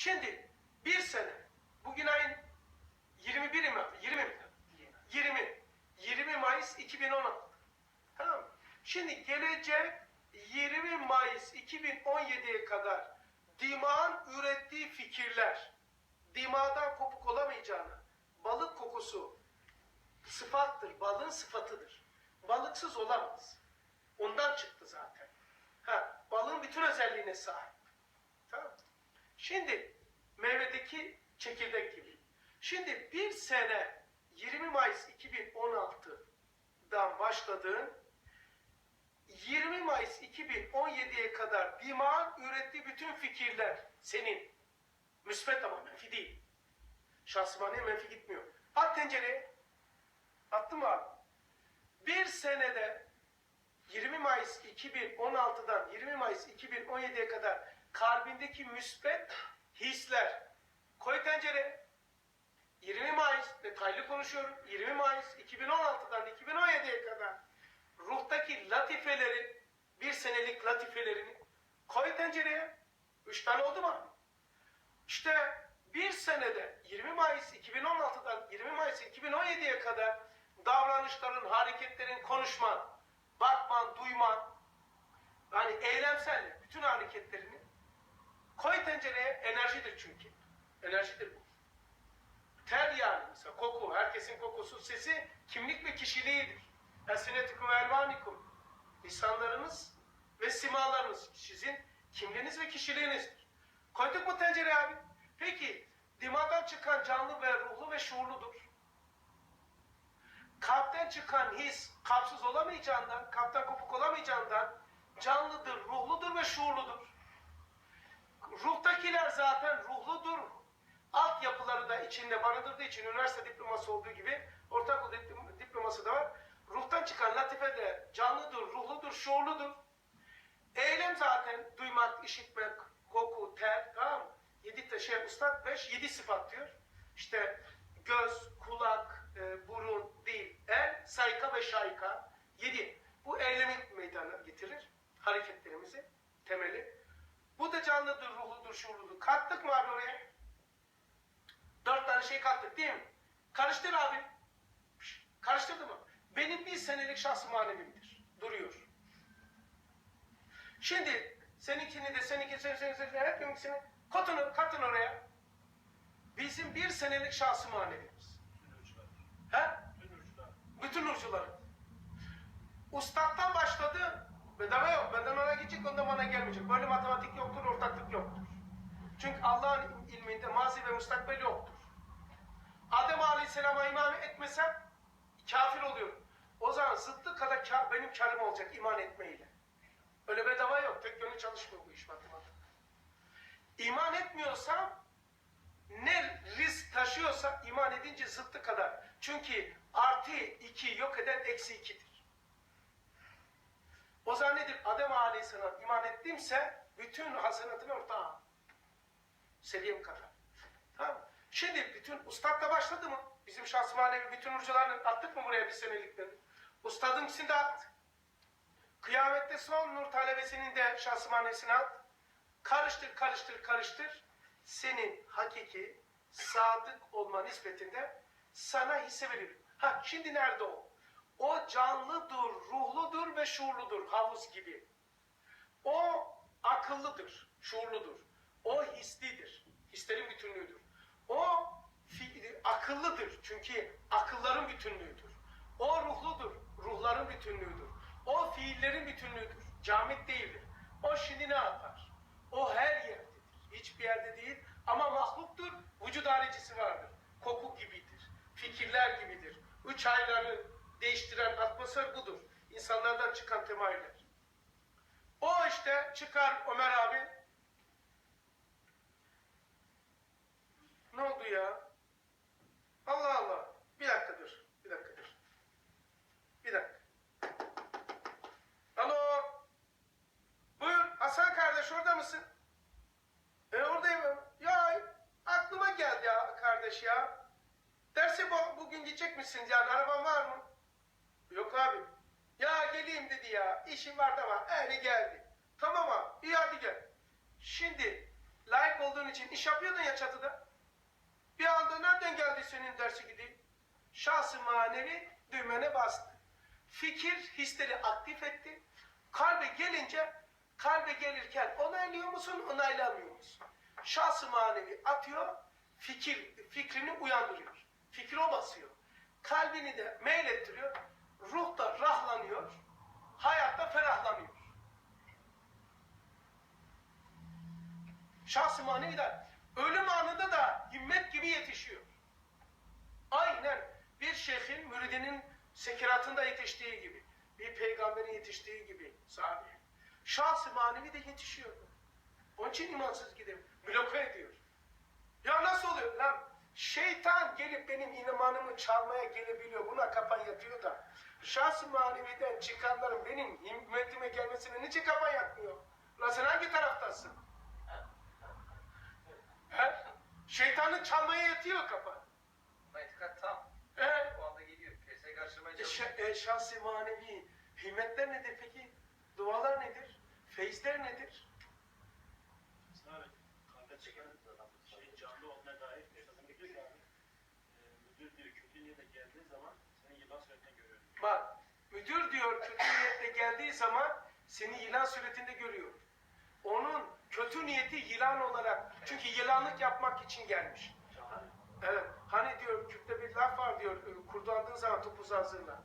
Şimdi bir sene, bugün ayın 21'i mi? 20 mi? 20. 20 Mayıs 2016. Tamam? Şimdi gelecek 20 Mayıs 2017'ye kadar dimağın ürettiği fikirler, dimağdan kopuk olamayacağını, balık kokusu sıfattır, balığın sıfatıdır. Balıksız olamaz. Ondan çıktı zaten. Ha, balığın bütün özelliğine sahip. Şimdi meyvedeki çekirdek gibi. Şimdi bir sene 20 Mayıs 2016'dan başladığın 20 Mayıs 2017'ye kadar dimağın ürettiği bütün fikirler senin. Müsbet ama menfi değil. Şahsımaneye menfi gitmiyor. At tencereye. Attın mı abi? Bir senede 20 Mayıs 2016'dan 20 Mayıs 2017'ye kadar kalbindeki müsbet hisler koy tencereye. 20 Mayıs detaylı konuşuyorum. 20 Mayıs 2016'dan 2017'ye kadar ruhtaki latifelerin bir senelik latifelerini koy tencereye. Üç tane oldu mu? İşte bir senede 20 Mayıs 2016'dan 20 Mayıs 2017'ye kadar davranışların, hareketlerin, konuşman, bakman, duyman, yani eylemsel bütün hareketlerini koy tencereye enerjidir çünkü. Enerjidir bu. Ter yani mesela koku, herkesin kokusu, sesi kimlik ve kişiliğidir. Esinetikum ve elvanikum. Lisanlarınız ve simalarınız sizin kimliğiniz ve kişiliğinizdir. Koyduk mu tencereye abi? Peki dimağdan çıkan canlı ve ruhlu ve şuurludur. Kalpten çıkan his kalpsiz olamayacağından, kalpten kopuk olamayacağından canlıdır, ruhludur ve şuurludur. Ruhtakiler zaten ruhludur. Altyapıları da içinde barındırdığı için üniversite diploması olduğu gibi ortaokul diplom- diploması da var. Ruhtan çıkan latife de canlıdır, ruhludur, şuurludur. Eylem zaten duymak, işitmek, koku, ter, tamam mı? Yedi şey, ustad beş, yedi sıfat diyor. İşte göz, kulak, e, burun, dil, el, sayka ve şayka. Yedi. Bu eylemi meydana getirir. Hareketlerimizi, temeli. Bu da canlıdır, ruhludur, şuurludur. Kattık mı abi oraya? Dört tane şey kattık değil mi? Karıştır abi. Karıştırdı mı? Benim bir senelik şahs manevimdir. Duruyor. Şimdi seninkini de seninkini seni seni seni hepiminkini katın, katın oraya. Bizim bir senelik şahs manevimiz. He? Bütün nurcuların. Ustaktan başladı. Bedava yok. Benden ona gidecek, ondan bana gelmeyecek. Böyle matematik yoktur, ortaklık yoktur. Çünkü Allah'ın ilminde mazi ve müstakbel yoktur. Adem Aleyhisselam'a iman etmesem kafir oluyorum. O zaman zıttı kadar ka- benim karım olacak iman etmeyle. Öyle bedava yok. Tek yönlü çalışmıyor bu iş matematik. İman etmiyorsam ne risk taşıyorsa iman edince zıttı kadar. Çünkü artı iki yok eden eksi ikidir. O zaman nedir? Adem Aleyhisselam iman ettimse bütün hasenatın ortağı. Seviyem kadar. Tamam? Şimdi bütün ustad da başladı mı? Bizim şahs manevi bütün hocalarını attık mı buraya bir seneliklerini? Ustadın ikisini de at. Kıyamette son nur talebesinin de şahs manevisini at. Karıştır, karıştır, karıştır. Senin hakiki, sadık olma nispetinde sana hisse verir. Ha şimdi nerede o? O canlıdır, ruhludur ve şuurludur havuz gibi. O akıllıdır, şuurludur. O hislidir, hislerin bütünlüğüdür. O akıllıdır çünkü akılların bütünlüğüdür. O ruhludur, ruhların bütünlüğüdür. O fiillerin bütünlüğüdür, camit değildir. O şimdi ne yapar? O her yerdedir. Hiçbir yerde değil ama mahluktur, vücut haricisi vardır. Koku gibidir, fikirler gibidir. Üç ayları değiştiren atmosfer budur. İnsanlardan çıkan temayüller. O işte çıkar Ömer abi. Ne oldu ya? Allah Allah. Bir dakika dur. Bir dakika dur. Bir dakika. Alo. Buyur Hasan kardeş orada mısın? E oradayım. Ya aklıma geldi ya kardeş ya. Derse bu, bugün gidecek misin yani araban var mı? Yok abi. Ya geleyim dedi ya. İşim vardı ama öyle geldi. Tamam abi. iyi hadi gel. Şimdi layık olduğun için iş yapıyordun ya çatıda. Bir anda nereden geldi senin dersi gideyim? Şahsı manevi düğmene bastı. Fikir hisleri aktif etti. Kalbe gelince kalbe gelirken onaylıyor musun, onaylamıyor musun? Şahsı manevi atıyor, fikir fikrini uyandırıyor. Fikri o basıyor. Kalbini de meylettiriyor. Ruh da rahlanıyor. Hayatta ferahlanıyor. Şahs-ı manevi de ölüm anında da himmet gibi yetişiyor. Aynen bir şeyhin müridinin sekiratında yetiştiği gibi, bir peygamberin yetiştiği gibi sahabe. Şahs-ı manevi de yetişiyor. Onun için imansız gidiyor. Bloke ediyor. Ya nasıl oluyor lan? Şeytan gelip benim imanımı çalmaya gelebiliyor. Buna kafan yatıyor da. Şahs-ı maneviden çıkanların benim himmetime gelmesine niçin kafan yatmıyor? Lan sen hangi taraftasın? He? Şeytanın çalmaya yatıyor kafa. İtikat tam. He? O anda geliyor. Piyasaya karşılamaya E, çalışıyor. e, şahsi manevi himmetler nedir peki? Dualar nedir? Feyizler nedir? Sadece kalbe çıkan şey canlı olmaya dair esasını diyor ki abi, e, müdür geldiği zaman seni yılan. Bak müdür diyor kötü niyetle geldiği zaman seni yılan suretinde görüyor. Onun kötü niyeti yılan olarak çünkü yılanlık yapmak için gelmiş. Evet. Hani diyor Kürt'te bir laf var diyor kurduğandığın zaman topuzu hazırla.